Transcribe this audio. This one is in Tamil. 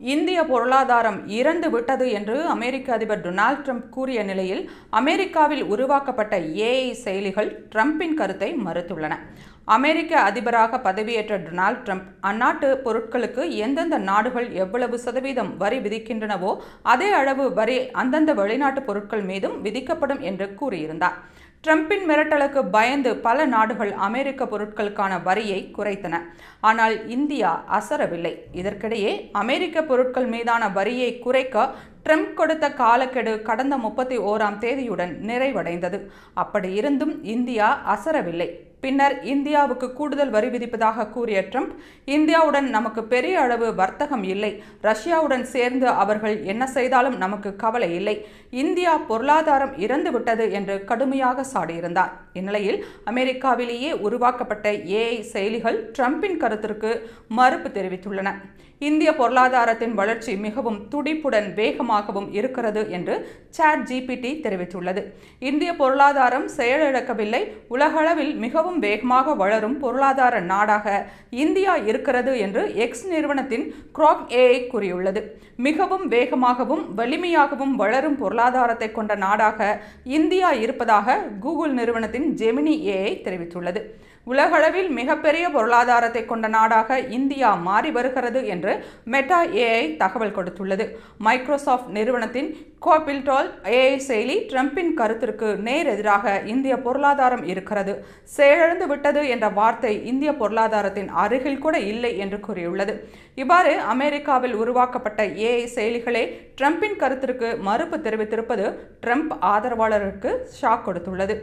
இந்திய பொருளாதாரம் இறந்து விட்டது என்று அமெரிக்க அதிபர் டொனால்ட் ட்ரம்ப் கூறிய நிலையில் அமெரிக்காவில் உருவாக்கப்பட்ட ஏஐ செயலிகள் ட்ரம்பின் கருத்தை மறுத்துள்ளன. அமெரிக்க அதிபராக பதவியேற்ற டொனால்ட் ட்ரம்ப் அந்நாட்டு பொருட்களுக்கு எந்தெந்த நாடுகள் எவ்வளவு சதவீதம் வரி விதிக்கின்றனவோ அதே அளவு வரி அந்தந்த வெளிநாட்டு பொருட்கள் மீதும் விதிக்கப்படும் என்று கூறியிருந்தார். ட்ரம்பின் மிரட்டலுக்கு பயந்து பல நாடுகள் அமெரிக்க பொருட்களுக்கான வரியை குறைத்தன. ஆனால் இந்தியா அசரவில்லை. இதற்கிடையே அமெரிக்க பொருட்கள் மீதான வரியை குறைக்க ட்ரம்ப் கொடுத்த காலக்கெடு கடந்த முப்பத்தி ஓராம் தேதியுடன் நிறைவடைந்தது. அப்படி இருந்தும் இந்தியா அசரவில்லை. பின்னர் இந்தியாவுக்கு கூடுதல் வரி விதிப்பதாக கூறிய ட்ரம்ப் இந்தியாவுடன் நமக்கு பெரிய அளவு வர்த்தகம் இல்லை. ரஷ்யாவுடன் சேர்ந்து அவர்கள் என்ன செய்தாலும் நமக்கு கவலை இல்லை. இந்தியா பொருளாதாரம் இறந்து விட்டது என்று கடுமையாக சாடியிருந்தார். இந்நிலையில் அமெரிக்காவிலேயே உருவாக்கப்பட்ட ஏஐ செயலிகள் ட்ரம்பின் கருத்திற்கு மறுப்பு தெரிவித்துள்ளன. இந்திய பொருளாதாரத்தின் வளர்ச்சி மிகவும் துடிப்புடன் வேகமாகவும் இருக்கிறது என்று சாட் ஜிபிடி தெரிவித்துள்ளது. இந்திய பொருளாதாரம் செயலிழக்கவில்லை. உலகளவில் மிகவும் வேகமாக வளரும் பொருளாதார நாடாக இந்தியா இருக்கிறது என்று எக்ஸ் நிறுவனத்தின் கிராக் ஏஐ கூறியுள்ளது. மிகவும் வேகமாகவும் வலிமையாகவும் வளரும் பொருளாதாரத்தை கொண்ட நாடாக இந்தியா இருப்பதாக கூகுள் நிறுவனத்தின் ஜெமினி ஏஐ தெரிவித்துள்ளது. உலகளவில் மிகப்பெரிய பொருளாதாரத்தை கொண்ட நாடாக இந்தியா மாறி வருகிறது என்று என்று மெட்டா ஏஐ தகவல் கொடுத்துள்ளது. மைக்ரோசாஃப்ட் நிறுவனத்தின் கோபில்டால் ஏஐ செயலி ட்ரம்பின் கருத்திற்கு நேர் எதிராக இந்திய பொருளாதாரம் இருக்கிறது. செயலிழந்து விட்டது என்ற வார்த்தை இந்திய பொருளாதாரத்தின் அருகில் கூட இல்லை என்று கூறியுள்ளது. இவ்வாறு அமெரிக்காவில் உருவாக்கப்பட்ட ஏஐ செயலிகளே ட்ரம்பின் கருத்திற்கு மறுப்பு தெரிவித்திருப்பது ட்ரம்ப் ஆதரவாளருக்கு ஷாக் கொடுத்துள்ளது.